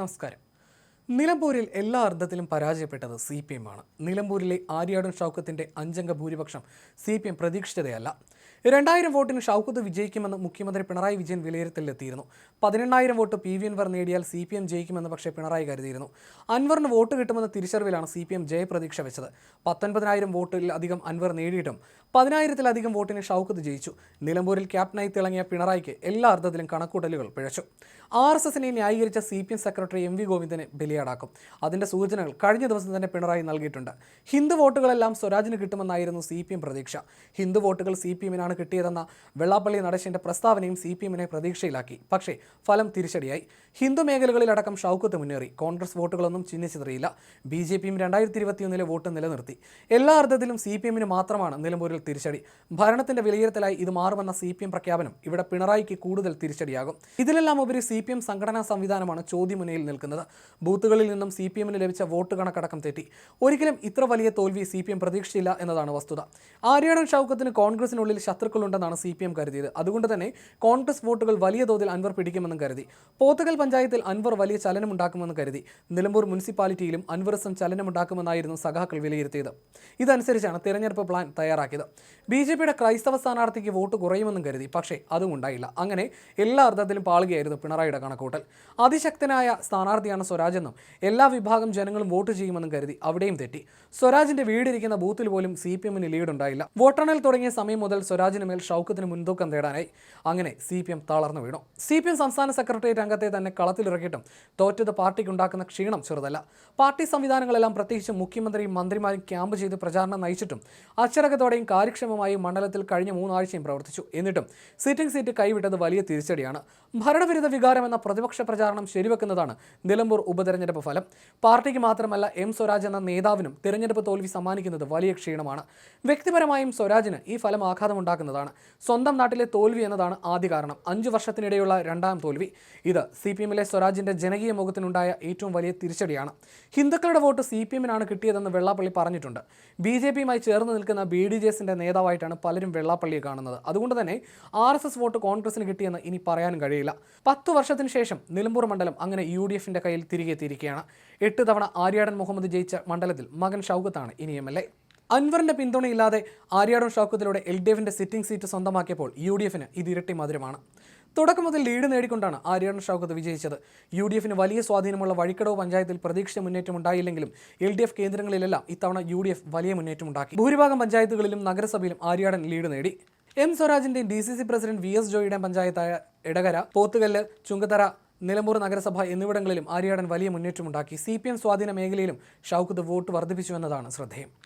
നമസ്കാരം. നിലമ്പൂരിൽ എല്ലാ അർത്ഥത്തിലും പരാജയപ്പെട്ടത് സി പി എം ആണ്. നിലമ്പൂരിലെ ആര്യാടൻ ഷൗക്കത്തിന്റെ അഞ്ചംഗ ഭൂരിപക്ഷം സി പി എം പ്രതീക്ഷിച്ചതയല്ല. രണ്ടായിരം വോട്ടിന് ഷൗക്കത്ത് വിജയിക്കുമെന്ന് മുഖ്യമന്ത്രി പിണറായി വിജയൻ വിലയിരുത്തലിലെത്തിയിരുന്നു. പതിനെണ്ണായിരം വോട്ട് പി വി അൻവർ നേടിയാൽ സി പി എം ജയിക്കുമെന്ന് പക്ഷേ പിണറായി കരുതിയിരുന്നു. അൻവറിന് വോട്ട് കിട്ടുമെന്ന തിരിച്ചറിവിലാണ് സി പി എം ജയപ്രതീക്ഷ വെച്ചത്. പത്തൊൻപതിനായിരം വോട്ടിൽ അധികം അൻവർ നേടിയിട്ടും പതിനായിരത്തിലധികം വോട്ടിന് ഷൗക്കത്ത് ജയിച്ചു. നിലമ്പൂരിൽ ക്യാപ്റ്റനായി തിളങ്ങിയ പിണറായിക്ക് എല്ലാ അർത്ഥത്തിലും കണക്കൂട്ടലുകൾ പിഴച്ചു. ആർ എസ് എസിനെ ന്യായീകരിച്ച C P M secretary M V ഗോവിന്ദനെ ബലിയാടാക്കും. അതിന്റെ സൂചനകൾ കഴിഞ്ഞ ദിവസം തന്നെ പിണറായി നൽകിയിട്ടുണ്ട്. ഹിന്ദു വോട്ടുകളെല്ലാം സ്വരാജിന് കിട്ടുമെന്നായിരുന്നു സി പി എം പ്രതീക്ഷ. ഹിന്ദു വോട്ടുകൾ സി പി എമ്മിനാണ് കിട്ടിയതെന്ന വെള്ളാപ്പള്ളി നടേശന്റെ പ്രസ്താവനയും സി പി എമ്മിനെ പ്രതീക്ഷയിലാക്കി. പക്ഷേ ഫലം തിരിച്ചടിയായി. ഹിന്ദു മേഖലകളിലടക്കം ഷൗക്കത്ത് മുന്നേറി. കോൺഗ്രസ് വോട്ടുകളൊന്നും ചിഹ്നിച്ചിറിയില്ല ബി ജെ പിയും രണ്ടായിരത്തി ഇരുപത്തിയൊന്നിലെ വോട്ട് നിലനിർത്തി. എല്ലാ അർത്ഥത്തിലും സി പി എമ്മിന് മാത്രമാണ് നിലമ്പൂരിൽ തിരിച്ചടി. ഭരണത്തിന്റെ വിലയിരുത്തലായി ഇത് മാറുമെന്ന സി പി എം പ്രഖ്യാപനം ഇവിടെ പിണറായിക്ക് കൂടുതൽ തിരിച്ചടിയാകും. ഇതിലെല്ലാം ഉപരി സി പി എം സംഘടനാ സംവിധാനമാണ് ചോദ്യമുനയിൽ നിൽക്കുന്നത്. ബൂത്തുകളിൽ നിന്നും സി പി എമ്മിന് ലഭിച്ച വോട്ട് കണക്കടക്കം തെറ്റി. ഒരിക്കലും ഇത്ര വലിയ തോൽവി സി പി എം പ്രതീക്ഷിച്ചില്ല എന്നതാണ് വസ്തുത. ആര്യാടൻ ഷൗക്കത്തിന് കോൺഗ്രസിനുള്ളിൽ ശത്രുക്കളുണ്ടെന്നാണ് സി പി എം കരുതിയത്. അതുകൊണ്ട് തന്നെ കോൺഗ്രസ് വോട്ടുകൾ വലിയ തോതിൽ അൻവർ പിടിക്കുമെന്നും കരുതി. പോത്തുകൽ പഞ്ചായത്തിൽ അൻവർ വലിയ ചലനമുണ്ടാക്കുമെന്ന് കരുതി. നിലമ്പൂർ മുനിസിപ്പാലിറ്റിയിലും അൻവറിസം ചലനമുണ്ടാക്കുമെന്നായിരുന്നു സഖാക്കൾ വിലയിരുത്തിയത്. ഇതനുസരിച്ചാണ് തിരഞ്ഞെടുപ്പ് പ്ലാൻ തയ്യാറാക്കിയത്. ബി ജെ പിയുടെ ക്രൈസ്തവ സ്ഥാനാർത്ഥിക്ക് വോട്ട് കുറയുമെന്നും കരുതി. പക്ഷേ അതും ഉണ്ടായില്ല. അങ്ങനെ എല്ലാ അർത്ഥത്തിലും പാളുകയായിരുന്നു പിണറായിയുടെ കണക്കൂട്ടൽ അതിശക്തനായ സ്ഥാനാർത്ഥിയാണ് സ്വരാജ് എന്നും എല്ലാ വിഭാഗം ജനങ്ങളും വോട്ട് ചെയ്യുമെന്നും കരുതി അവിടെയും തെറ്റി. സ്വരാജിന്റെ വീടിരിക്കുന്ന ബൂത്തിൽ പോലും സി പി എമ്മിന് ലീഡ് ഉണ്ടായില്ല വോട്ടെണ്ണൽ തുടങ്ങിയ സമയം മുതൽ സ്വരാജിന് മേൽ ഷൗക്കത്തിന് മുൻതൂക്കം തേടാനായി അങ്ങനെ സി പി എം തളർന്നു വീണു. സി പി എം സംസ്ഥാന സെക്രട്ടേറിയറ്റ് അംഗത്തെ തന്നെ കളത്തിലിറക്കിയിട്ടും തോറ്റത് പാർട്ടിക്കുണ്ടാക്കുന്ന ക്ഷീണം ചെറുതല്ല. പാർട്ടി സംവിധാനങ്ങളെല്ലാം പ്രത്യേകിച്ച് മുഖ്യമന്ത്രിയും മന്ത്രിമാരും ക്യാമ്പ് ചെയ്ത് പ്രചാരണം നയിച്ചിട്ടും അച്ചടക്കത്തോടെയും കാര്യക്ഷമമായി മണ്ഡലത്തിൽ കഴിഞ്ഞ മൂന്നാഴ്ചയും പ്രവർത്തിച്ചു. എന്നിട്ടും സിറ്റിംഗ് സീറ്റ് കൈവിട്ടത് വലിയ തിരിച്ചടിയാണ്. ഭരണവിരുദ്ധ വികാരം എന്ന പ്രതിപക്ഷ പ്രചാരണം ശരിവെക്കുന്നതാണ് നിലമ്പൂർ ഉപതെരഞ്ഞെടുപ്പ് ഫലം. പാർട്ടിക്ക് മാത്രമല്ല എം സ്വരാജ് എന്ന നേതാവിനും തിരഞ്ഞെടുപ്പ് തോൽവി സമ്മാനിക്കുന്നത് വലിയ ക്ഷീണമാണ്. വ്യക്തിപരമായും സ്വരാജിന് ഈ ഫലം ആഘാതമുണ്ടാക്കുന്നതാണ് സ്വന്തം നാട്ടിലെ തോൽവി എന്നതാണ് ആദ്യ കാരണം. അഞ്ചു വർഷത്തിനിടെയുള്ള രണ്ടാം തോൽവി. ഇത് സി പി എമ്മിലെ സ്വരാജിന്റെ ജനകീയ മുഖത്തിനുണ്ടായ ഏറ്റവും വലിയ തിരിച്ചടിയാണ്. ഹിന്ദുക്കളുടെ വോട്ട് സി പി എമ്മിനാണ് കിട്ടിയതെന്ന് വെള്ളാപ്പള്ളി പറഞ്ഞിട്ടുണ്ട്. ബി ജെ പിയുമായി ചേർന്ന് നിൽക്കുന്ന ബി ഡി ജെ എസിന്റെ നേതാവായിട്ടാണ് പലരും വെള്ളാപ്പള്ളിയെ കാണുന്നത്. അതുകൊണ്ട് തന്നെ ആർ എസ് എസ് വോട്ട് കോൺഗ്രസിന് കിട്ടിയെന്ന് ഇനി പറയാനും കഴിയില്ല. പത്ത് വർഷത്തിന് ശേഷം നിലമ്പൂർ മണ്ഡലം അങ്ങനെ യു ഡി എഫിന്റെ കയ്യിൽ തിരികെ എത്തിയിരിക്കുകയാണ്. എട്ട് തവണ ആര്യാടൻ മുഹമ്മദ് ജയിച്ച മണ്ഡലത്തിൽ മകൻ ഷൗകത്താണ് ഇനി എം എൽ എ. അൻവറിന്റെ പിന്തുണയില്ലാതെ ആര്യാടൻ ഷൗക്കത്തിലൂടെ എൽ ഡി എഫിന്റെ സിറ്റിംഗ് സീറ്റ് സ്വന്തമാക്കിയപ്പോൾ യു ഡി എഫിന് ഇത് ഇരട്ടി മധുരമാണ്. തുടക്കം മുതൽ ലീഡ് നേടിക്കൊണ്ടാണ് ആര്യാടൻ ഷൗക്കത്ത് വിജയിച്ചത്. യു ഡി എഫിന് വലിയ സ്വാധീനമുള്ള വഴിക്കടവ് പഞ്ചായത്തിൽ പ്രതീക്ഷിച്ച മുന്നേറ്റം ഉണ്ടായില്ലെങ്കിലും എൽ ഡി എഫ് കേന്ദ്രങ്ങളിലെല്ലാം ഇത്തവണ യു ഡി എഫ് വലിയ മുന്നേറ്റമുണ്ടാക്കി ഭൂരിഭാഗം പഞ്ചായത്തുകളിലും നഗരസഭയിലും ആര്യാടൻ ലീഡ് നേടി. M സ്വരാജിന്റെയും D C C president V S ജോയിയുടെയും പഞ്ചായത്തായ എടകര പോത്തുകല്ല് ചുങ്കത്തറ നിലമ്പൂർ നഗരസഭ എന്നിവിടങ്ങളിലും ആര്യാടൻ വലിയ മുന്നേറ്റമുണ്ടാക്കി സി പി എം സ്വാധീന മേഖലയിലും ഷൗക്കത്ത് വോട്ട് വർദ്ധിപ്പിച്ചുവെന്നതാണ് ശ്രദ്ധേയം.